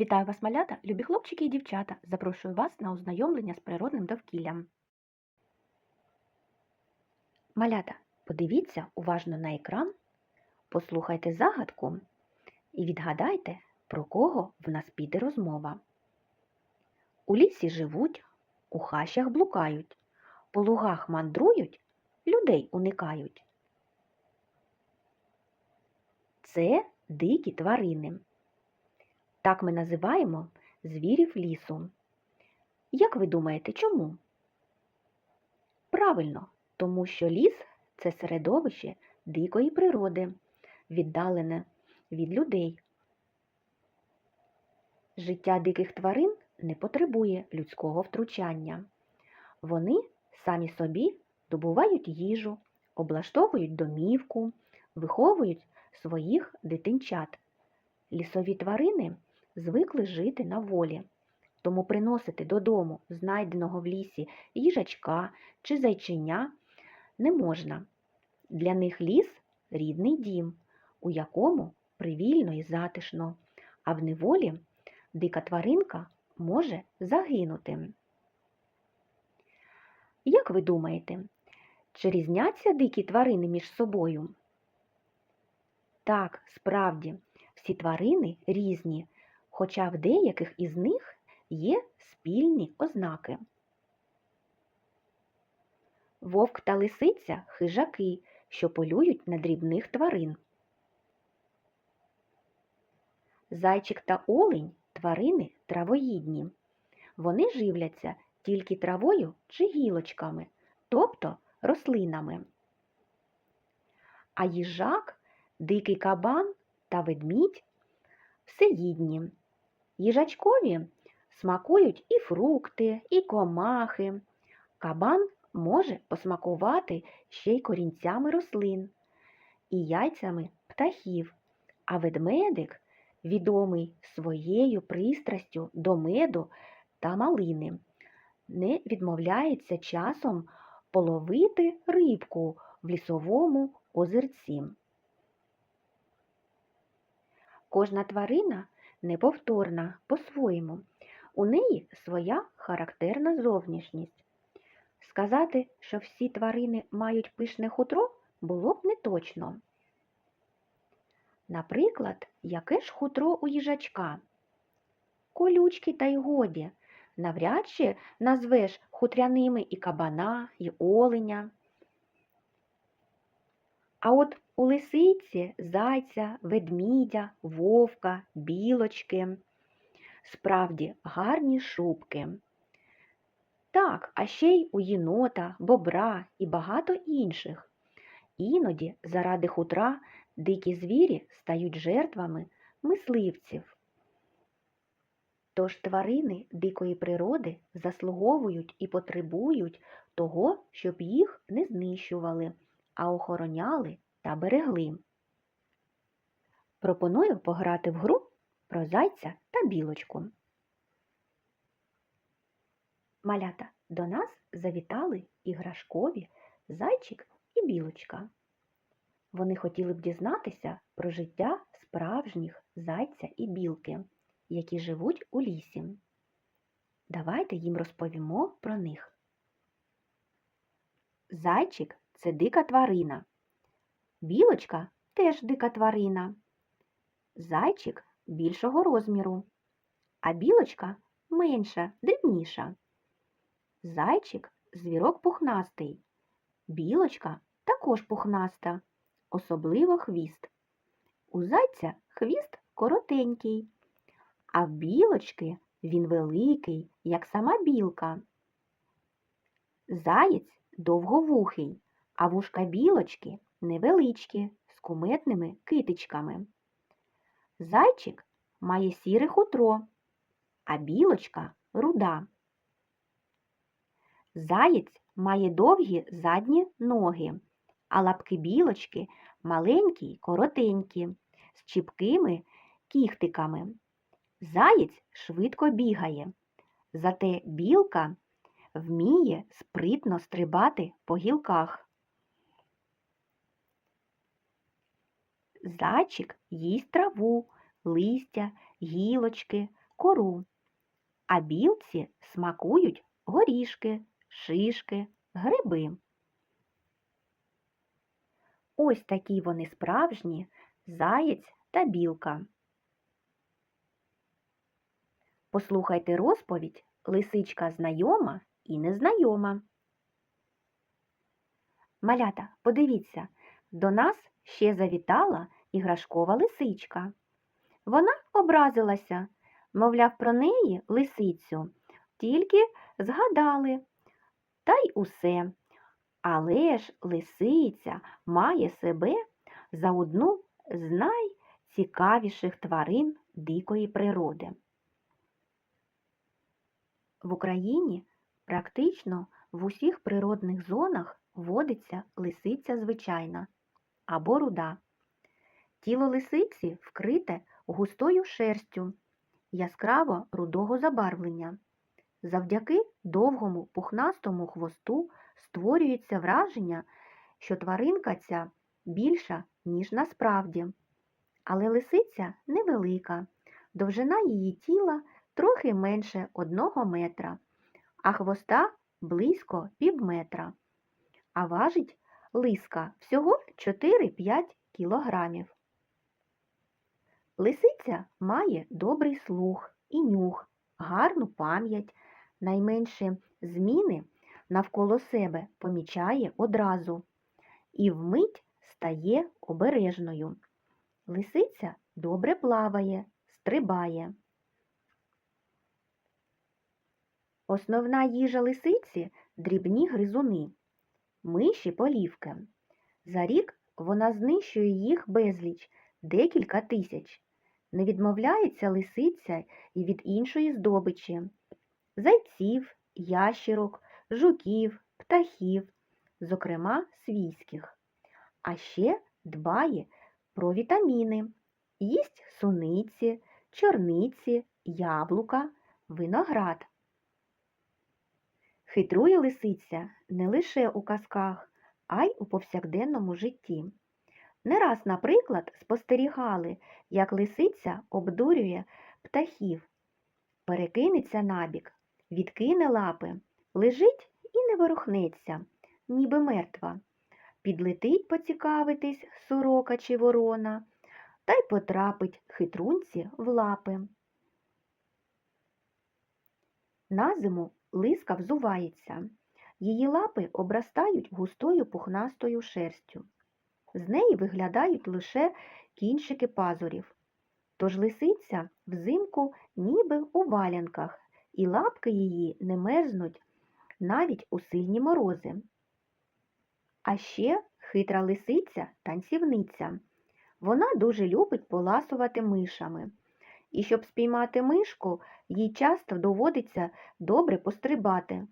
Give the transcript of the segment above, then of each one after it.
Вітаю вас, малята, любі хлопчики і дівчата. Запрошую вас на ознайомлення з природним довкіллям. Малята, подивіться уважно на екран, послухайте загадку і відгадайте, про кого в нас піде розмова. У лісі живуть, у хащах блукають, по лугах мандрують, людей уникають. Це дикі тварини. Так ми називаємо звірів лісу. Як ви думаєте, чому? Правильно, тому що ліс це середовище дикої природи, віддалене від людей. Життя диких тварин не потребує людського втручання. Вони самі собі добувають їжу, облаштовують домівку, виховують своїх дитинчат. Лісові тварини звикли жити на волі, тому приносити додому знайденого в лісі їжачка чи зайчиня не можна. Для них ліс рідний дім, у якому привільно і затишно, а в неволі дика тваринка може загинути. Як ви думаєте, чи різняться дикі тварини між собою? Так, справді, всі тварини різні, хоча в деяких із них є спільні ознаки. Вовк та лисиця хижаки, що полюють на дрібних тварин. Зайчик та олень тварини травоїдні. Вони живляться тільки травою чи гілочками, тобто рослинами. А їжак, дикий кабан та ведмідь всеїдні. Їжачкові смакують і фрукти, і комахи. Кабан може посмакувати ще й корінцями рослин і яйцями птахів, а ведмедик відомий своєю пристрастю до меду та малини, не відмовляється часом половити рибку в лісовому озерці. Кожна тварина неповторна по-своєму. У неї своя характерна зовнішність. Сказати, що всі тварини мають пишне хутро, було б неточно. Наприклад, яке ж хутро у їжачка? Колючки та й годі. Навряд чи назвеш хутряними і кабана, і оленя. А от у лисиці, зайця, ведмідя, вовка, білочки. Справді гарні шубки. Так, а ще й у єнота, бобра і багато інших. Іноді заради хутра дикі звірі стають жертвами мисливців. Тож тварини дикої природи заслуговують і потребують того, щоб їх не знищували, а охороняли та берегли. Пропоную пограти в гру про зайця та білочку. Малята, до нас завітали іграшкові зайчик і білочка. Вони хотіли б дізнатися про життя справжніх зайця і білки, які живуть у лісі. Давайте їм розповімо про них. Зайчик це дика тварина. Білочка теж дика тварина. Зайчик більшого розміру, а білочка менша, дрібніша. Зайчик звірок пухнастий. Білочка також пухнаста, особливо хвіст. У зайця хвіст коротенький, а в білочки він великий, як сама білка. Заєць довговухий, а вушка білочки невеличкі, з куметними китичками. Зайчик має сіре хутро, а білочка руда. Заєць має довгі задні ноги, а лапки білочки маленькі й коротенькі, з чіпкими кіхтиками. Заєць швидко бігає, зате білка вміє спритно стрибати по гілках. Зайчик їсть траву, листя, гілочки, кору, а білці смакують горішки, шишки, гриби. Ось такі вони справжні заєць та білка. Послухайте розповідь Лисичка знайома і незнайома. Малята, подивіться, до нас ще завітала іграшкова лисичка. Вона образилася, мовляв, про неї лисицю, тільки згадали, та й усе. Але ж лисиця має себе за одну з найцікавіших тварин дикої природи. В Україні практично в усіх природних зонах водиться лисиця звичайна або руда. Тіло лисиці вкрите густою шерстю яскраво рудого забарвлення. Завдяки довгому пухнастому хвосту створюється враження, що тваринка ця більша, ніж насправді. Але лисиця невелика, довжина її тіла трохи менше одного метра, а хвоста близько півметра. А важить лиска всього 4-5 кілограмів. Лисиця має добрий слух і нюх, гарну пам'ять, найменші зміни навколо себе помічає одразу і вмить стає обережною. Лисиця добре плаває, стрибає. Основна їжа лисиці дрібні гризуни, миші полівки. За рік вона знищує їх безліч, декілька тисяч. Не відмовляється лисиця і від іншої здобичі зайців, ящірок, жуків, птахів, зокрема свійських. А ще дбає про вітаміни, їсть суниці, чорниці, яблука, виноград. Хитрує лисиця не лише у казках, а й у повсякденному житті. Не раз, наприклад, спостерігали, як лисиця обдурює птахів, перекинеться набік, відкине лапи, лежить і не ворухнеться, ніби мертва. Підлетить поцікавитись сорока чи ворона, та й потрапить хитрунці в лапи. На зиму лиска взувається. Її лапи обростають густою пухнастою шерстю. З неї виглядають лише кінчики пазурів. Тож лисиця взимку ніби у валянках, і лапки її не мерзнуть навіть у сильні морози. А ще хитра лисиця танцівниця. Вона дуже любить поласувати мишами. І щоб спіймати мишку, їй часто доводиться добре пострибати.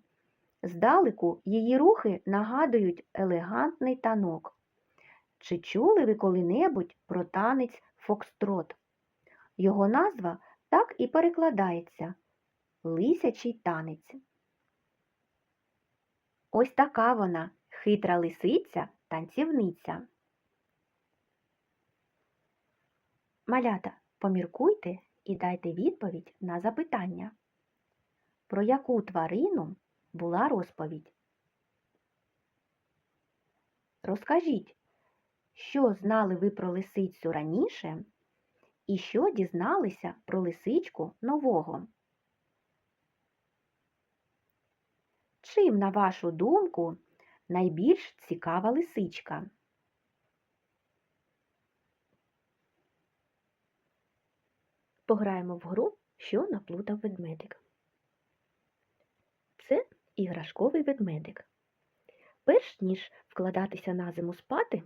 Здалеку її рухи нагадують елегантний танок. Чи чули ви коли-небудь про танець Фокстрот? Його назва так і перекладається лисячий танець. Ось така вона хитра лисиця танцівниця. Малята, поміркуйте і дайте відповідь на запитання. Про яку тварину була розповідь? Розкажіть, що знали ви про лисицю раніше і що дізналися про лисичку нового? Чим, на вашу думку, найбільш цікава лисичка? Пограємо в гру, що наплутав ведмедик. Це іграшковий ведмедик. Перш ніж вкладатися на зиму спати,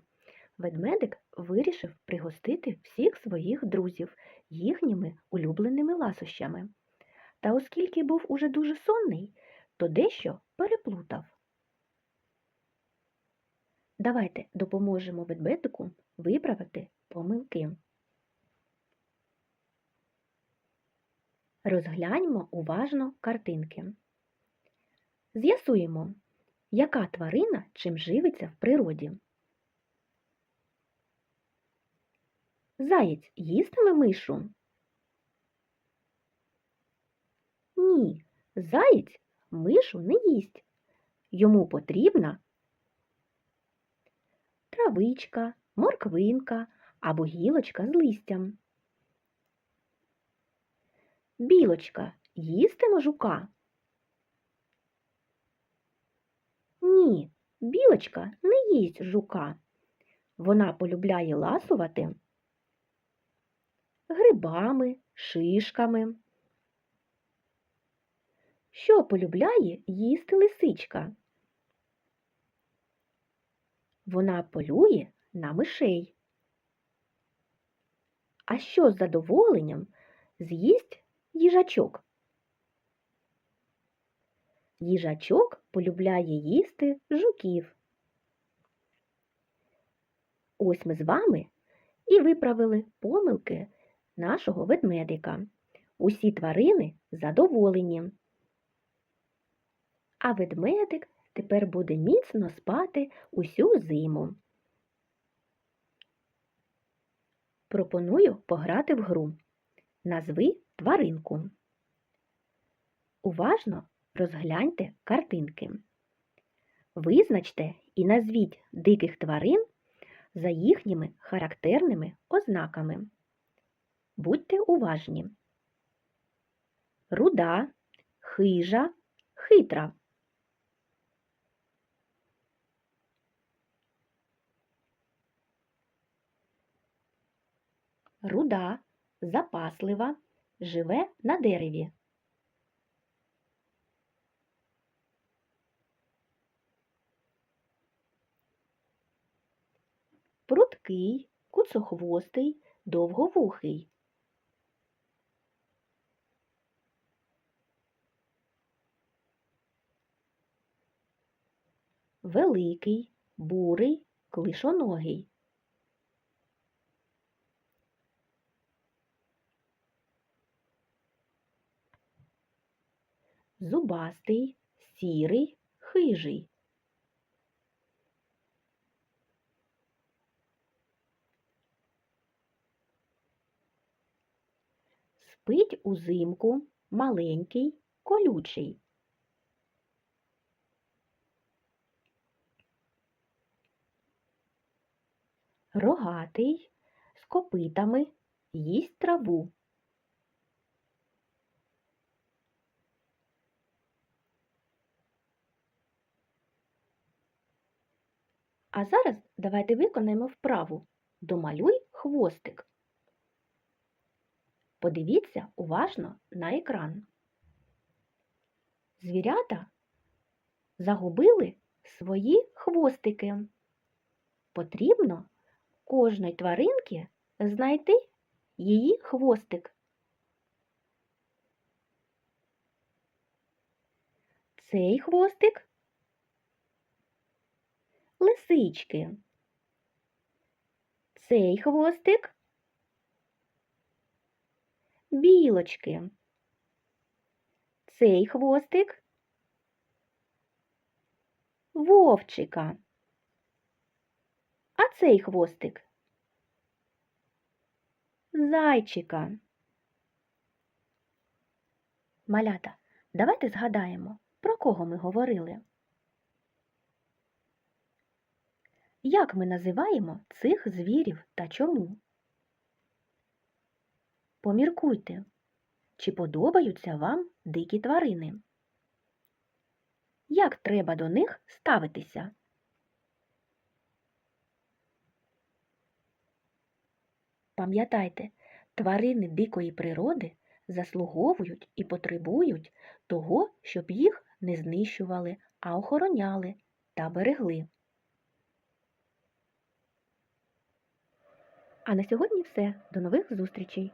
ведмедик вирішив пригостити всіх своїх друзів їхніми улюбленими ласощами. Та оскільки був уже дуже сонний, то дещо переплутав. Давайте допоможемо ведмедику виправити помилки. Розгляньмо уважно картинки. З'ясуємо, яка тварина чим живиться в природі. Заєць їстиме мишу? Ні, Заєць мишу не їсть. Йому потрібна травичка, морквинка або гілочка з листям. Білочка їстиме жука? Ні, білочка не їсть жука. Вона полюбляє ласувати грибами, шишками. Що полюбляє їсти лисичка? Вона полює на мишей. А що з задоволенням з'їсть їжачок? Їжачок полюбляє їсти жуків. Ось ми з вами і виправили помилки нашого ведмедика. Усі тварини задоволені. А ведмедик тепер буде міцно спати усю зиму. Пропоную пограти в гру. Назви тваринку. Уважно розгляньте картинки. Визначте і назвіть диких тварин за їхніми характерними ознаками. Будьте уважні. Руда, хижа, хитра. Руда, запаслива, живе на дереві. Пруткий, куцохвостий, довговухий. Великий, бурий, клишоногий. Зубастий, сірий, хижий. Спить узимку, маленький, колючий. Рогатий, з копитами, їсть траву. А зараз давайте виконаємо вправу Домалюй хвостик. Подивіться уважно на екран. Звірята загубили свої хвостики. Потрібно кожної тваринки знайти її хвостик. Цей хвостик лисички. Цей хвостик білочки. Цей хвостик вовчика. А цей хвостик зайчика. Малята, давайте згадаємо, про кого ми говорили. Як ми називаємо цих звірів та чому? Поміркуйте, чи подобаються вам дикі тварини? Як треба до них ставитися? Пам'ятайте, тварини дикої природи заслуговують і потребують того, щоб їх не знищували, а охороняли та берегли. А на сьогодні все. До нових зустрічей!